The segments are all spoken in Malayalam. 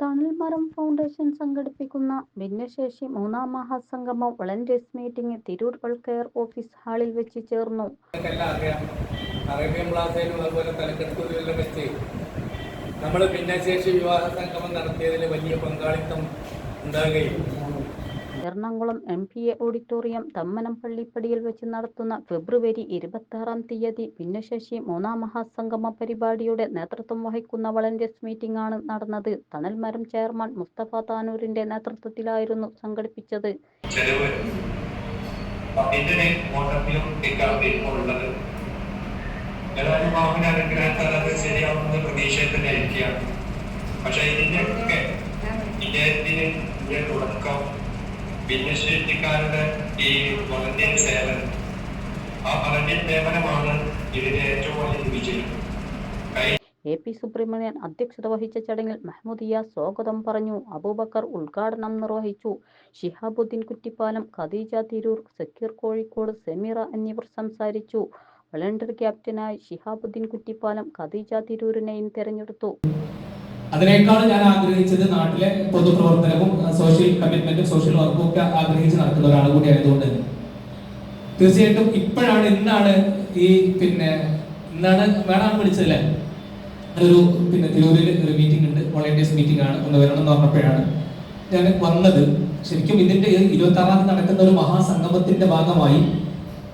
തണൽമരം ഫൗണ്ടേഷൻ സംഘടിപ്പിക്കുന്ന ഭിന്നശേഷി മൂന്നാം മഹാസംഗമം volunteers meeting Tirur welfare office ഹാളിൽ വെച്ച് ചേർന്നു. അറേബ്യൻ പ്ലാസയിലും അതുപോലെ തലക്കെട്ടൂരിലും വെച്ച് നമ്മൾ ഭിന്നശേഷി വിവാഹ സംഗമം നടത്തിയതിൽ വലിയ പങ്കാളിത്തം ഉണ്ടാകുകയും Ernakulam M P A auditorium Tammanam പള്ളിപ്പടിയിൽ വെച്ച് നടത്തുന്ന ഫെബ്രുവരി ഇരുപത്താറാം തീയതി ഭിന്നശേഷി മൂന്നാം മഹാസംഗമ പരിപാടിയുടെ നേതൃത്വം വഹിക്കുന്ന വളണ്ടിയേഴ്സ് മീറ്റിംഗ് ആണ് നടന്നത്. തണൽമരം ചെയർമാൻ മുസ്തഫ താനൂരിന്റെ നേതൃത്വത്തിലായിരുന്നു സംഘടിപ്പിച്ചത്. പക്ഷേ ഇതിന് ഒക്കെ ഇദ്ദേഹത്തിന് ഇതിന്റെ തുടക്കം ഭിന്നശേഷിക്കാരുടെ ഈ വളണ്ടിയർ സേവനം. ആ വളണ്ടിയർ സേവനമാണ് ഇതിന്റെ ഏറ്റവും വലിയ വിജയം. എ പി സുബ്രഹ്മണ്യൻ അധ്യക്ഷത വഹിച്ച ചടങ്ങിൽ മെഹ്മുദിയ സ്വാഗതം പറഞ്ഞു. അബൂബക്കർ ഉദ്ഘാടനം നിർവഹിച്ചു. ഷിഹാബുദ്ദീൻ കുറ്റിപ്പാലം ഖദീജ തിരൂർ സക്കീർ കോഴിക്കോട് സെമീറ എന്നിവർ സംസാരിച്ചു. വളണ്ടിയർ ക്യാപ്റ്റനായി ഷിഹാബുദ്ദീൻ കുറ്റിപ്പാലം ഖദീജ തിരൂരിനെയും തെരഞ്ഞെടുത്തു. അതിനേക്കാൾ ഞാൻ ആഗ്രഹിച്ചത് നാട്ടിലെ പൊതുപ്രവർത്തനവും സോഷ്യൽ കമ്മിറ്റ്മെന്റും സോഷ്യൽ വർക്കും ഒക്കെ ആഗ്രഹിച്ച് നടക്കുന്ന ഒരാൾ കൂടി ആയതുകൊണ്ട്. തന്നെ തീർച്ചയായിട്ടും ഇപ്പോഴാണ് ഇന്നാണ് ഈ പിന്നെ ഇന്നാണ് വേണം വിളിച്ചതല്ലേ? ഒരു പിന്നെ തിരൂരിൽ ഒരു മീറ്റിംഗ് ഉണ്ട് വോളണ്ടിയേഴ്സ് മീറ്റിംഗ് ആണ് ഒന്ന് വരണം എന്ന് പറഞ്ഞപ്പോഴാണ് ഞാൻ വന്നത്. ശരിക്കും ഇതിന്റെ ഇരുപത്തി ആറാം തീയതി നടക്കുന്ന ഒരു മഹാസംഗമത്തിന്റെ ഭാഗമായി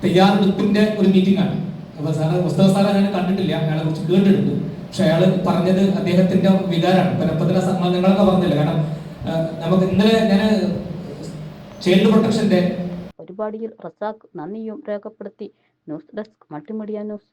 തയ്യാറെടുപ്പിന്റെ ഒരു മീറ്റിംഗ് ആണ്. അപ്പൊ സാറ് പുസ്തക സാറെ ഞാൻ കണ്ടിട്ടില്ല അയാളെ കുറിച്ച് കേട്ടിട്ടുണ്ട്. പക്ഷെ അയാൾ പറഞ്ഞത് അദ്ദേഹത്തിന്റെ വികാരമാണ്. പരപ്പത്തിലെ സമ്മതങ്ങളൊക്കെ പറഞ്ഞില്ല? കാരണം നമുക്ക് ഇന്നലെ ഞാൻ ചൈൽഡ് പ്രൊട്ടക്ഷന്റെ പരിപാടിയിൽ റസാഖ് നന്ദിയും രേഖപ്പെടുത്തി ന്യൂസ് ഡെസ്ക് മൾട്ടിമീഡിയ ന്യൂസ്.